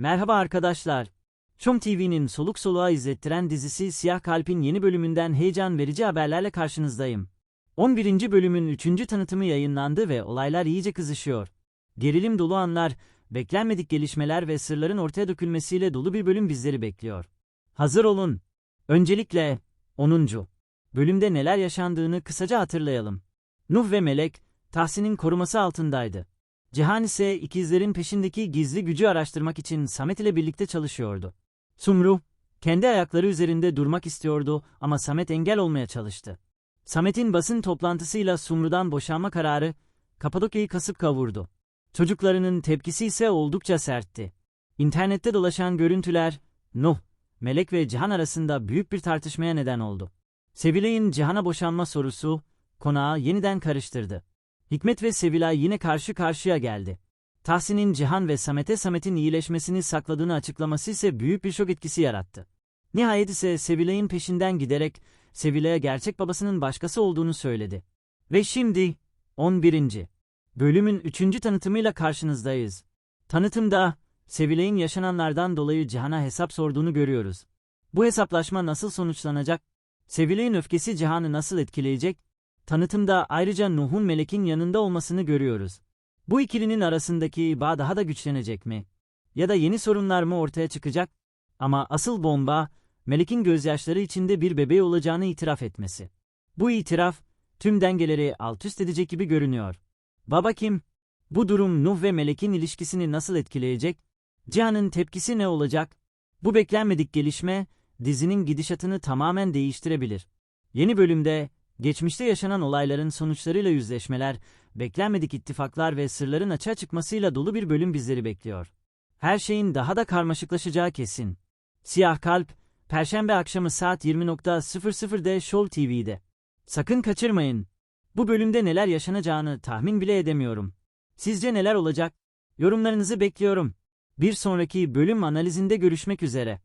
Merhaba arkadaşlar. Şom TV'nin soluk soluğa izlettiren dizisi Siyah Kalp'in yeni bölümünden heyecan verici haberlerle karşınızdayım. 11. bölümün 3. tanıtımı yayınlandı ve olaylar iyice kızışıyor. Gerilim dolu anlar, beklenmedik gelişmeler ve sırların ortaya dökülmesiyle dolu bir bölüm bizleri bekliyor. Hazır olun. Öncelikle 10. bölümde neler yaşandığını kısaca hatırlayalım. Nuh ve Melek, Tahsin'in koruması altındaydı. Cihan ise ikizlerin peşindeki gizli gücü araştırmak için Samet ile birlikte çalışıyordu. Sumru, kendi ayakları üzerinde durmak istiyordu ama Samet engel olmaya çalıştı. Samet'in basın toplantısıyla Sumru'dan boşanma kararı, Kapadokya'yı kasıp kavurdu. Çocuklarının tepkisi ise oldukça sertti. İnternette dolaşan görüntüler, Nuh, Melek ve Cihan arasında büyük bir tartışmaya neden oldu. Sevilay'ın Cihan'a boşanma sorusu, konağı yeniden karıştırdı. Hikmet ve Sevilay yine karşı karşıya geldi. Tahsin'in Cihan ve Samet'e Samet'in iyileşmesini sakladığını açıklaması ise büyük bir şok etkisi yarattı. Nihayet ise Sevilay'ın peşinden giderek Sevilay'a gerçek babasının başkası olduğunu söyledi. Ve şimdi 11. bölümün 3. tanıtımıyla karşınızdayız. Tanıtımda Sevilay'ın yaşananlardan dolayı Cihan'a hesap sorduğunu görüyoruz. Bu hesaplaşma nasıl sonuçlanacak? Sevilay'ın öfkesi Cihan'ı nasıl etkileyecek? Tanıtımda ayrıca Nuh'un Melek'in yanında olmasını görüyoruz. Bu ikilinin arasındaki bağ daha da güçlenecek mi? Ya da yeni sorunlar mı ortaya çıkacak? Ama asıl bomba, Melek'in gözyaşları içinde bir bebeği olacağını itiraf etmesi. Bu itiraf, tüm dengeleri alt üst edecek gibi görünüyor. Baba kim? Bu durum Nuh ve Melek'in ilişkisini nasıl etkileyecek? Cihan'ın tepkisi ne olacak? Bu beklenmedik gelişme, dizinin gidişatını tamamen değiştirebilir. Yeni bölümde, Geçmişte yaşanan olayların sonuçlarıyla yüzleşmeler, beklenmedik ittifaklar ve sırların açığa çıkmasıyla dolu bir bölüm bizleri bekliyor. Her şeyin daha da karmaşıklaşacağı kesin. Siyah Kalp, Perşembe akşamı saat 20.00'de Show TV'de. Sakın kaçırmayın. Bu bölümde neler yaşanacağını tahmin bile edemiyorum. Sizce neler olacak? Yorumlarınızı bekliyorum. Bir sonraki bölüm analizinde görüşmek üzere.